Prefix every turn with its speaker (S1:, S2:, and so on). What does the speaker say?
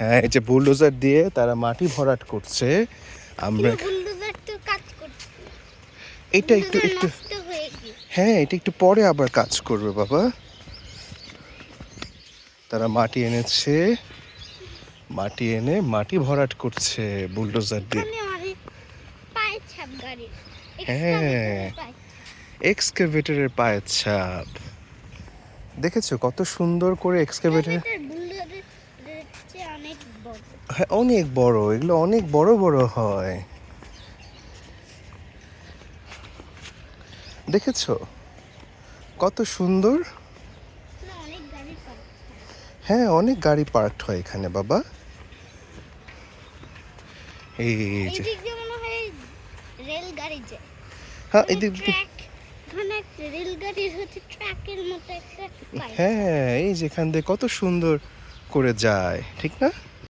S1: হ্যাঁ এই যে বুলডোজার দিয়ে তারা মাটি ভরাট করছে আমরা
S2: বুলডোজার তো কাজ করছে
S1: এটা একটু একটু
S2: হয়ে
S1: এটা একটু পরে আবার কাজ করবে বাবা। তারা মাটি এনেছে মাটি এনে মাটি ভরাট করছে বুলডোজার দিয়ে।
S2: গাড়ির
S1: হ্যাঁ। এক্সকেভেটরের পায়ের ছাপ। দেখেছ কত সুন্দর করে এক্সকেভেটর
S2: অনেক বড়।
S1: হ্যাঁ অনেক বড় এগুলো অনেক বড় বড় হয়। দেখেছ? কত সুন্দর।
S2: না, অনেক গাড়ি পার্ক
S1: হ্যাঁ। অনেক গাড়ি পার্কড হয় এখানে বাবা। এই যে।
S2: মনে হয় রেল গাড়ি যায়
S1: হ্যাঁ এদিক দিয়ে-
S2: ট্র্যাক এখানে একটা রেল গাড়ির হচ্ছে ট্র্যাকের মতো একটা
S1: হ্যাঁ এই যেখান দিয়ে কত সুন্দর। করে যায় ঠিক না?